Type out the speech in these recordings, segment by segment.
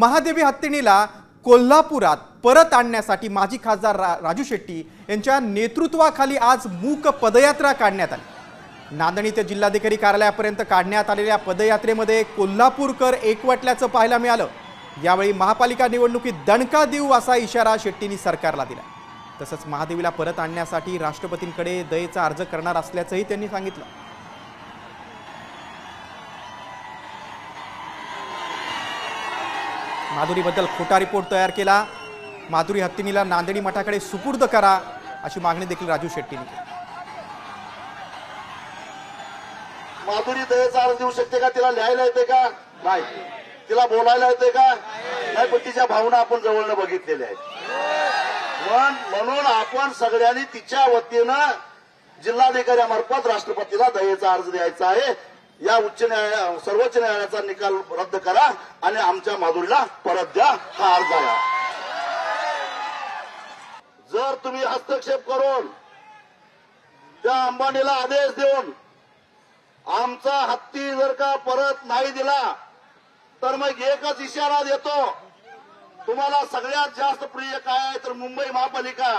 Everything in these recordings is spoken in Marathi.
महादेवी हत्तीणीला कोल्हापुरात परत आणण्यासाठी माजी खासदार रा राजू शेट्टी यांच्या नेतृत्वाखाली आज मूक पदयात्रा काढण्यात आली. नांदणी ते जिल्हाधिकारी कार्यालयापर्यंत काढण्यात आलेल्या पदयात्रेमध्ये कोल्हापूरकर एकवटल्याचं पाहायला मिळालं. यावेळी महापालिका निवडणुकीत दणका देऊ असा इशारा शेट्टींनी सरकारला दिला. तसंच महादेवीला परत आणण्यासाठी राष्ट्रपतींकडे दयेचा अर्ज करणार असल्याचंही त्यांनी सांगितलं. माधुरीबद्दल खोटा रिपोर्ट तयार केला. माधुरी हत्तीनीला नांदेडी मठाकडे सुपूर्द करा अशी मागणी देखील राजू शेट्टीने केली. माधुरी दयेचा अर्ज देऊ शकते का? तिला लिहायला येते का? नाही. तिला बोलायला येते का? नाही पण तिच्या भावना आपण जवळनं बघितलेल्या आहेत. पण म्हणून आपण सगळ्यांनी तिच्या वतीनं जिल्हाधिकाऱ्यामार्फत राष्ट्रपतीला दयेचा अर्ज द्यायचा आहे. या उच्च न्यायालय सर्वोच्च न्यायालयाचा निकाल रद्द करा आणि आमच्या माधुरीला परत द्या हा अर्ज आहे. जर तुम्ही हस्तक्षेप करून त्या अंबानीला आदेश देऊन आमचा हत्ती जर का परत नाही दिला तर मग एकच इशारा देतो तुम्हाला सगळ्यात जास्त प्रिय काय आहे तर मुंबई महापालिका.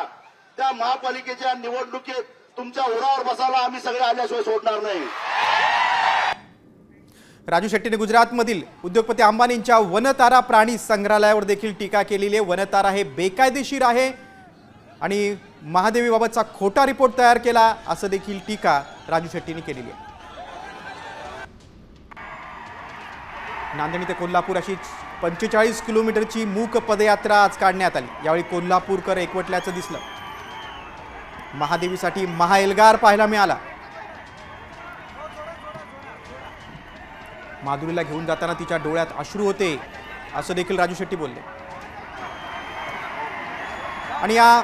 त्या महापालिकेच्या निवडणुकीत तुमच्या उरावर बसायला आम्ही सगळे आल्याशिवाय सोडणार नाही. राजू शेट्टीने गुजरातमधील उद्योगपती अंबानींच्या वनतारा प्राणी संग्रहालयावर देखील टीका केलेली आहे. वनतारा हे बेकायदेशीर आहे आणि महादेवीबाबतचा खोटा रिपोर्ट तयार केला असं देखील टीका राजू शेट्टीने केलेली आहे. नांदेड ते कोल्हापूर अशी पंचेचाळीस किलोमीटरची मूक पदयात्रा आज काढण्यात आली. यावेळी कोल्हापूरकर एकवटल्याचं दिसलं. महादेवीसाठी महाएल्गार पाहायला मिळाला. माधुरीला घेऊन जाताना तिच्या डोळ्यात अश्रू होते असं देखील राजू शेट्टी बोलले. आणि या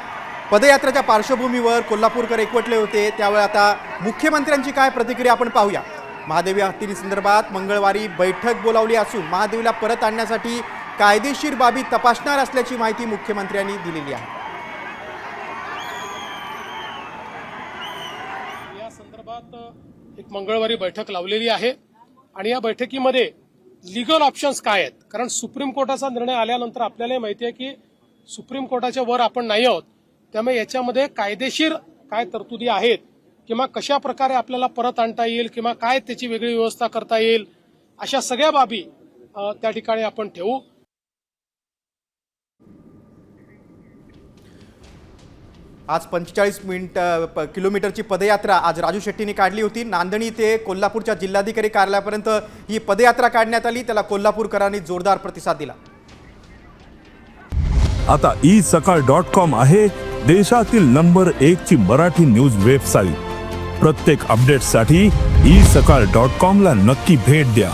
पदयात्रेच्या पार्श्वभूमीवर कोल्हापूरकर एकवटले होते त्यावेळी आता मुख्यमंत्र्यांची काय प्रतिक्रिया आपण पाहूया. महादेवी हत्तीनी संदर्भात मंगळवारी बैठक बोलावली असून महादेवीला परत आणण्यासाठी कायदेशीर बाबी तपासणार असल्याची माहिती मुख्यमंत्र्यांनी दिलेली आहे. या संदर्भात एक मंगळवारी बैठक लावलेली आहे. आणि या बैठकीमध्ये लिगल ऑप्शन्स काय आहेत? कारण सुप्रीम कोर्टाचा निर्णय आल्यानंतर आपल्याला माहिती आहे की सुप्रीम कोर्टाच्या वर आपण नाही आहोत. त्यामुळे याच्यामध्ये कायदेशीर काय तरतुदी आहेत किंवा कशा प्रकारे आपल्याला परत आणता येईल किंवा काय त्याची वेगळी व्यवस्था करता येईल अशा सगळ्या बाबी त्या ठिकाणी आपण ठेवू. आज पंचेचाळीस मिनिट प किलोमीटरची पदयात्रा आज राजू शेट्टीने काढली होती. नांदणी ते कोल्हापूरच्या जिल्हाधिकारी कार्यालयापर्यंत ही पदयात्रा काढण्यात आली. त्याला कोल्हापूरकरांनी जोरदार प्रतिसाद दिला. आता ई सकाळ डॉट कॉम आहे देशातील नंबर एक ची मराठी न्यूज वेबसाईट. प्रत्येक अपडेटसाठी ई सकाळ डॉट कॉम ला नक्की भेट द्या.